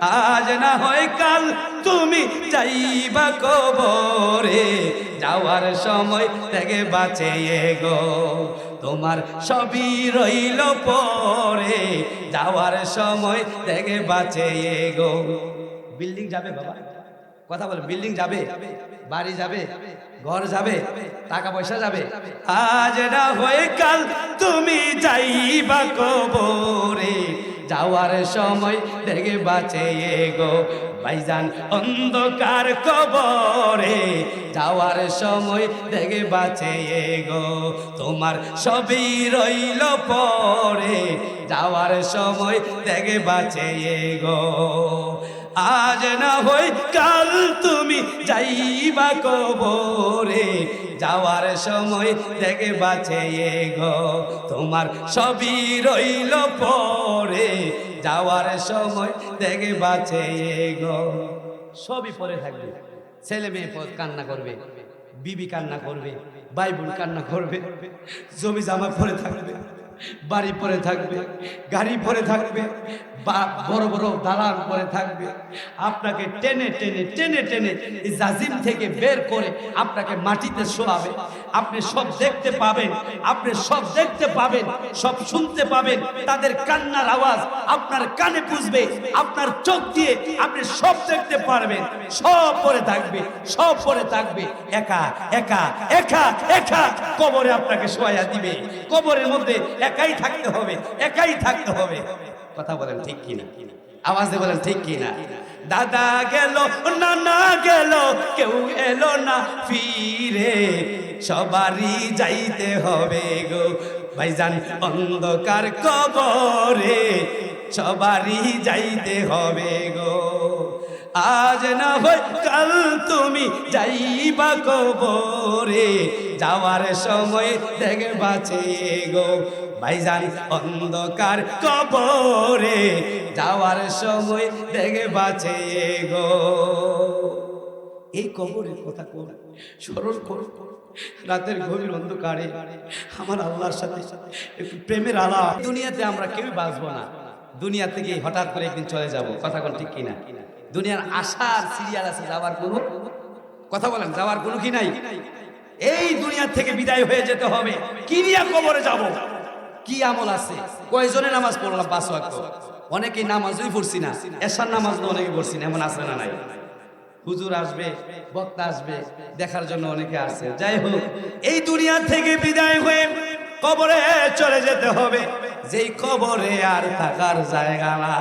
আজ না হয় কাল তুমি যাইবা কবরে, যাওয়ার সময় থেকে বাঁচে গো। তোমার সবই রইল পরে, যাওয়ার সময় থেকে বাঁচে গো। বিল্ডিং যাবে বাবা। কথা বলে, বিল্ডিং যাবে, বাড়ি যাবে, ঘর যাবে, টাকা পয়সা যাবে। আজ না হয়ে কাল তুমি যাইবা কবরে যাওয়ার সময় দেখে বাঁচে গো ভাইজান, অন্ধকার কবরে যাওয়ার সময় দেখে বাঁচে গো তোমার সবই রইল পরে, যাওয়ার সময় দেখে বাঁচে গো আজ না হই কাল তুমি যাইবা কবরে। যাওয়ার সময় দেখে বাঁচে গো, তোমার সবই রইল পরে। যাওয়ার সময় দেখে বাঁচে গো। সবই পরে থাকবে। ছেলে মেয়ে কান্না করবে, বিবি কান্না করবে বাইবুল কান্না করবে, জমি জামা পরে থাকবে। বাড়ি পরে থাকবে, গাড়ি পরে থাকবে, বা বড় বড় দালান পরে থাকবে। আপনাকে টেনে টেনে টেনে টেনে এই জাজিম থেকে বের করে আপনাকে মাটিতে শোয়াবে আপনি সব দেখতে পাবেন, আপনি সব দেখতে পাবেন, সব শুনতে পাবেন। তাদের কান্নার আওয়াজ আপনার কানে পুষবে, আপনার চোখ দিয়ে আপনি সব দেখতে পারবেন। সব পরে থাকবে, সব পরে থাকবে। একা একা একা একা কবরে আপনাকে শোয়া দিবে। কবরের মধ্যে একাই থাকতে হবে, একাই থাকতে হবে। কথা বলেন ঠিক কিনা? আওয়াজে বলেন ঠিক কিনা? দাদা গেল, নানা গেল, কেউ এলো না ফিরে। সবারই যাইতে হবে গো। ভাইজান, অন্ধকার কবরে সবারই যাইতে হবে গো। আজ না হয় কাল তুমি যাইবা কবরে। যাওয়ার সময় দেখে বাঁচে গো ভাইজান অন্ধকার কবরে। যাওয়ার সময় দেখে বাঁচে গো এই কবরের কথা কোন স্মরণ করো। রাতের গভীর অন্ধকারে আমার আল্লাহর সাথে একটু প্রেমের আলা দুনিয়াতে আমরা কেউ বাঁচবো না। দুনিয়া থেকে হঠাৎ করে একদিন চলে যাব। কথা কোন ঠিক কিনা? দুনিয়ার আশার সিরিয়াল আছে, যাওয়ার কোনো। কথা বলেন, যাওয়ার কোনো কি নাই? এই দুনিয়া থেকে বিদায় হয়ে যেতে হবে। কি নিয়ে কবরে যাব? কি আমল আছে? কয়জনে নামাজ পড়লাম? পাঁচ ওয়াক্ত। অনেকেই নামাজই পড়ছি না। এসার নামাজ অনেকে পড়ছি না, এমন আছে না নাই? হুজুর আসবে, বক্তা আসবে, দেখার জন্য অনেকে আসছে। যাই হোক, এই দুনিয়া থেকে বিদায় হয়ে কবরে চলে যেতে হবে। যেই কবরে আর থাকার জায়গা না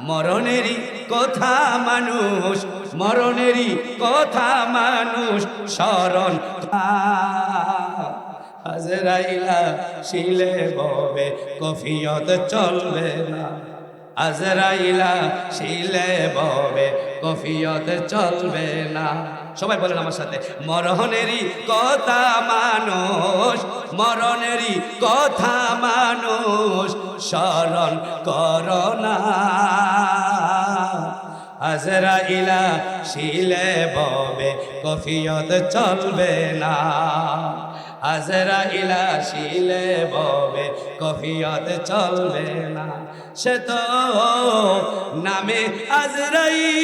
মরণেরই কথা মানুষ, মরণেরই কথা মানুষ স্মরণ হাজরাইলা শিলে ববে, কফিয়ত চলবে না। আজরাইলা শিলে ববে, কফিয়ত চলবে না। সবাই বলেন আমার সাথে, মরণেরই কথা মানুষ, মরণেরই কথা মানুষ স্মরণ করোনা আজরা ইলা শিলে ববে, কফিয়ত চলবে না। আজরা ইলা শিলে ববে, কফিয়ত চলবে না। সে তো নামে আজরাইল,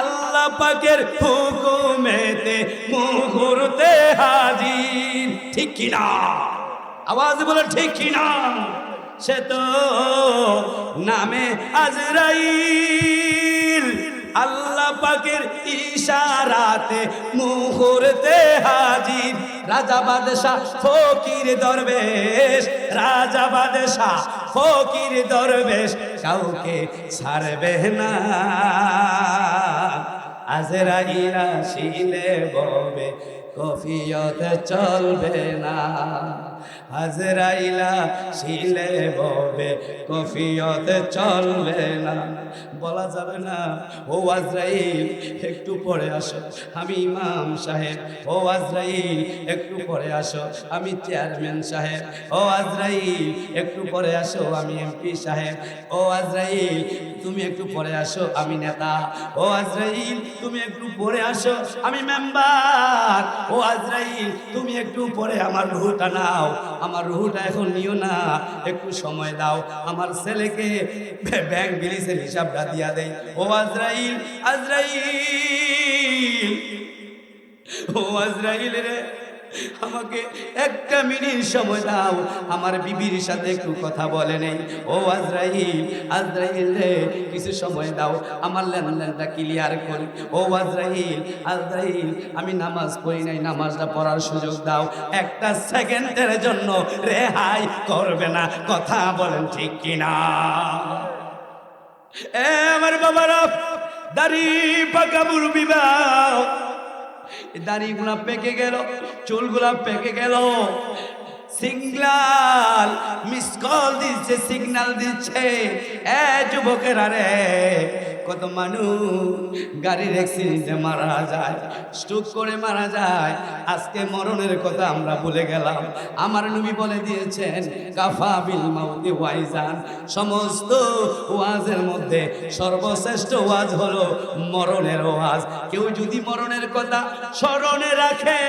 আল্লাহ পাকের হুকুমেতে মুহূর্তে হাজির। ঠিক কিনা? আওয়াজ বলে ঠিক কিনা সে তো নামে আজরাইল। আল্লাহ পাকের ইশারাতে মুহূর্তে হাজির। রাজা বাদশাহ ফকির দরবেশ। রাজা বাদশাহ ফকির দরবেশ। কাউকে ছাড়বে না। আজরাইলা শিলে ববে কফিয়ত চলবে না। হাজরাইলা শিলে ববে, কফিয়ত চলবে না। বলা যাবে না, ও আজরাইল, একটু পরে আসো। আমি ইমাম সাহেব, ও আজরাইল, একটু পরে আসো। আমি চেয়ারম্যান সাহেব, ও আজরাইল, একটু পরে আসো। আমি এমপি সাহেব, ও আজরাইল, তুমি একটু পরে আসো। আমি নেতা, ও আজরাইল, তুমি একটু পরে আসো। আমি মেম্বার। ও আজরাইল, তুমি একটু পরে আমার রুহটা নাও। আমার রুহুটা এখন নিও না, একটু সময় দাও। আমার ছেলেকে ব্য- ব্যাংক বিলিসের হিসাবটা দিয়া দেয় ও আজরাইল আজরাইল। ও আজরাইল রে। আমাকে একটা মিনিট সময় দাও। আমার বিবির সাথে একটু কথা বলে নেই। ও আজরাইল আজরাইল রে, কিছু সময় দাও। আমার লেনদেনটা ক্লিয়ার করি। ও আজরাইল আজরাইল, আমি নামাজ পড়ি নাই, নামাজটা পড়ার সুযোগ দাও। একটা সেকেন্ডের জন্য রেহাই করবে না। কথা বলেন ঠিক কিনা? এ আমার বাবারা, দাড়ি পাকা বাও দাড়িগুলা পেকে গেল, চুলগুলা পেকে গেল। সিগনাল, মিস কল দিচ্ছে, সিগনাল দিচ্ছে। এ যুবকেরা রে কত মানুষ গাড়ির অ্যাক্সিডেন্টে মারা যায় স্ট্রোক করে মারা যায়। আজকে মরণের কথা আমরা ভুলে গেলাম। আমার নবী বলে দিয়েছেন, কাফা বিল মাউতি ওয়াইজান। সমস্ত ওয়াজের মধ্যে সর্বশ্রেষ্ঠ ওয়াজ হলো মরণের ওয়াজ। কেউ যদি মরণের কথা স্মরণে রাখে,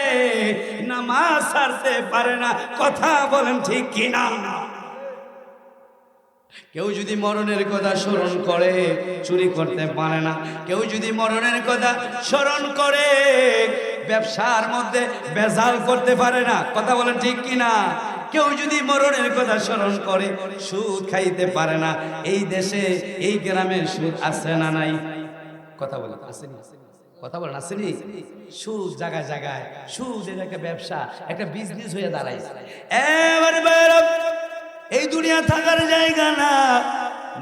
নামাজ সারতে পারে না। কথা বলেন ঠিক কিনা? কেউ যদি মরণের কথা স্মরণ করে, চুরি করতে পারে না। কেউ যদি মরণের কথা স্মরণ করে, ব্যবসার মধ্যে বেজাল করতে পারে না। কথা বলেন ঠিক কিনা? কেউ যদি মরণের কথা স্মরণ করে, সুদ খাইতে পারে না। এই দেশে, এই গ্রামে সুদ আছে না নাই? কথা বলেন আসেনি কথা বলেন আসেনি সুদ জায়গায় জায়গায় সুদ এটা একটা ব্যবসা, একটা বিজনেস হয়ে দাঁড়াইছে এবারে এই দুনিয়া থাকার জায়গা না।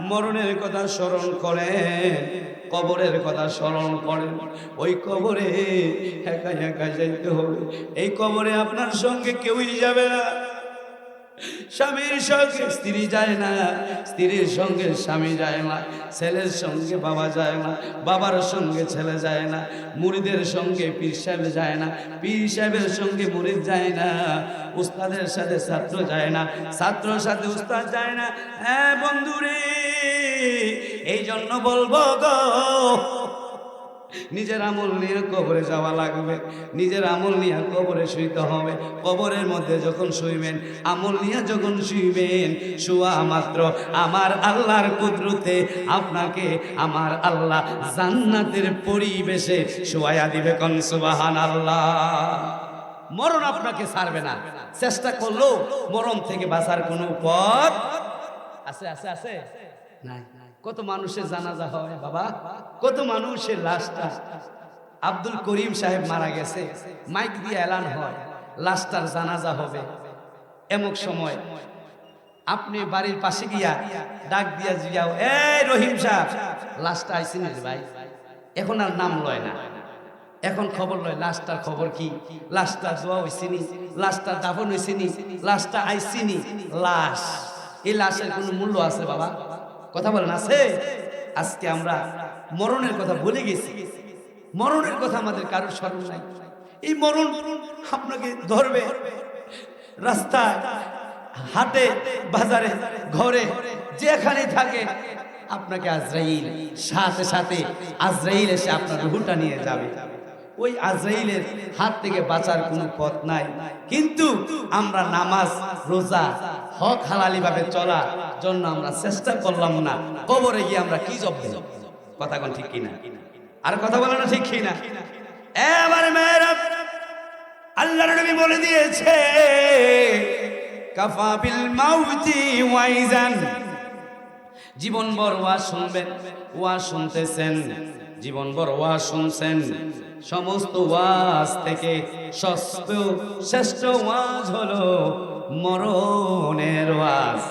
মরণের কথা স্মরণ করেন, কবরের কথা স্মরণ করেন। ওই কবরে একা একা যাইতে হবে। এই কবরে আপনার সঙ্গে কেউই যাবে না। স্বামীর সঙ্গে স্ত্রী যায় না, স্ত্রীর সঙ্গে স্বামী যায় না, ছেলের সঙ্গে বাবা যায় না, বাবার সঙ্গে ছেলে যায় না, মুড়িদের সঙ্গে পীর সাহেব যায় না, পীর সাহেবের সঙ্গে মুড়িদ যায় না, উস্তাদের সাথে ছাত্র যায় না, ছাত্রর সাথে উস্তাদ যায় না। হ্যাঁ বন্ধুরে এই জন্য বলব গো নিজের আমল নিয়ে কবরে যাওয়া লাগবে। নিজের আমল নিয়ে কবরে শুইতে হবে। কবরের মধ্যে যখন শুইবেন, আমল নিয়ে যখন শুইবেন, শুয়া মাত্র আমার আল্লাহর কুদরতে আপনাকে আমার আল্লাহ জান্নাতের পরিবেশে শুয়াইয়া দিবে কন সুবাহান আল্লাহ মরণ আপনাকে ছাড়বে না। চেষ্টা করলেও মরণ থেকে বাঁচার কোনো পথ আছে আছে আছে? নাই। কত মানুষের জানাজা হয়, বাবা? কত মানুষের লাশটা? আব্দুল করিম সাহেব মারা গেছে। মাইক দিয়ে এলান হয়, লাশটার জানাজা হবে। এমক সময় আপনি বাড়ির পাশে গিয়া ডাক দিয়া জিয়াও, এই রহিম সাহেব! লাশটা আইসিন রে ভাই? এখন আর নাম লয় না। এখন খবর লয়, লাশটার খবর কি? লাশটা দোয়া হইছিনি লাশটা দাফন হইছিনি লাশটা আইসিনি লাশ। এই লাশের কোনো মূল্য আছে, বাবা? কথা বলেন, আছে? আজকে আমরা মরণের কথা ভুলে গেছি। মরণের কথা আমাদের কারোর স্মরণ নাই। এই মরণ আপনাকে ধরবে রাস্তায়, হাটে, বাজারে, ঘরে যেখানে থাকে, আপনাকে আজরাইল, সাথে সাথে আজরাইল এসে আপনার রুহুটা নিয়ে যাবে। ওই আজরাইলের হাত থেকে বাঁচার কোনো পথ নাই। কিন্তু আমরা নামাজ, রোজা, হক হালালি ভাবে চলার জন্য আমরা চেষ্টা করলাম না। কবরে গিয়ে আমরা কি জব কথা কোন ঠিক কিনা? আর কথা বলে না ঠিক কিনা? এবারে মেয়েরা, আল্লাহর নবী বলে দিয়েছে, কাফা বিল মাউতি ওয়াইজান। জীবন ভর ওয়াজ শুনবেন ওয়াজ শুনতেছেন। জীবন ভর ওয়াজ শুনছেন। সমস্ত ওয়াজ থেকে ষষ্ঠ শ্রেষ্ঠ ওয়াজ হলো মরণের ওয়াজ।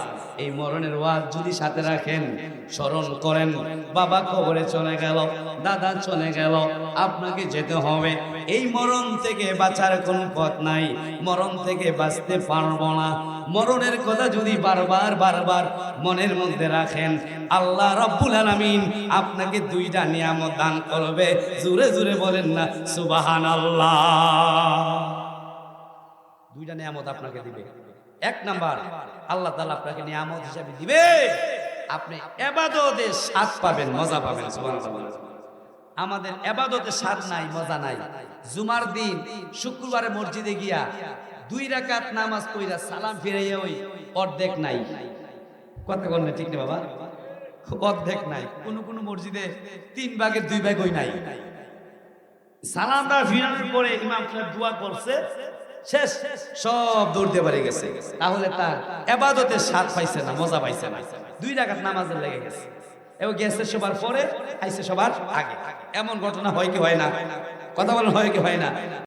এই মরণের ওয়াজ যদি সাথে রাখেন, স্মরণ করেন, বাবা কবরে চলে গেল, দাদা চলে গেল, আপনাকে যেতে হবে। এই মরণ থেকে বাঁচার কোনো পথ নাই, মরণ থেকে বাঁচতে পারব না। মরণের কথা যদি বারবার বারবার মনের মধ্যে রাখেন, আল্লাহ রব্বুল আলামিন আপনাকে দুইটা নিয়ামত দান করবে। জুড়ে জুড়ে বলেন না সুবাহান আল্লাহ দুইটা নিয়ামত আপনাকে দিবে। এক নাম্বার, আল্লাহ তাআলা আপনাকে নিয়ামত হিসাবে দিবে। আপনি এবাদতে স্বাদ পাবেন, মজা পাবেন আমাদের এবাদতে স্বাদ নাই, মজা নাই। জুমার দিন, শুক্রবারে মসজিদে গিয়া দুই রাকাত নামাজ পড়া সালাম ফিরে ওই অর্ধেক নাই। কথা বললে ঠিক না বাবা? অর্ধেক নাই। কোন কোন মসজিদে তিন ভাগের দুই ভাগ ওই নাই। সালামটা ফিরানোর পরে ইমাম সাহেব দোয়া করছে শেষ, সব দূর দিয়ে বাড়ি গেছে। তাহলে তার এবাদতের স্বাদ পাইছে না, মজা পাইছে না। দুই রাখাত নামাজের লেগে গেছে। এবং গেছে সবার পরে, আইছে সবার আগে। এমন ঘটনা হয় কি হয় না? কথা বলেন হয় কি হয় না?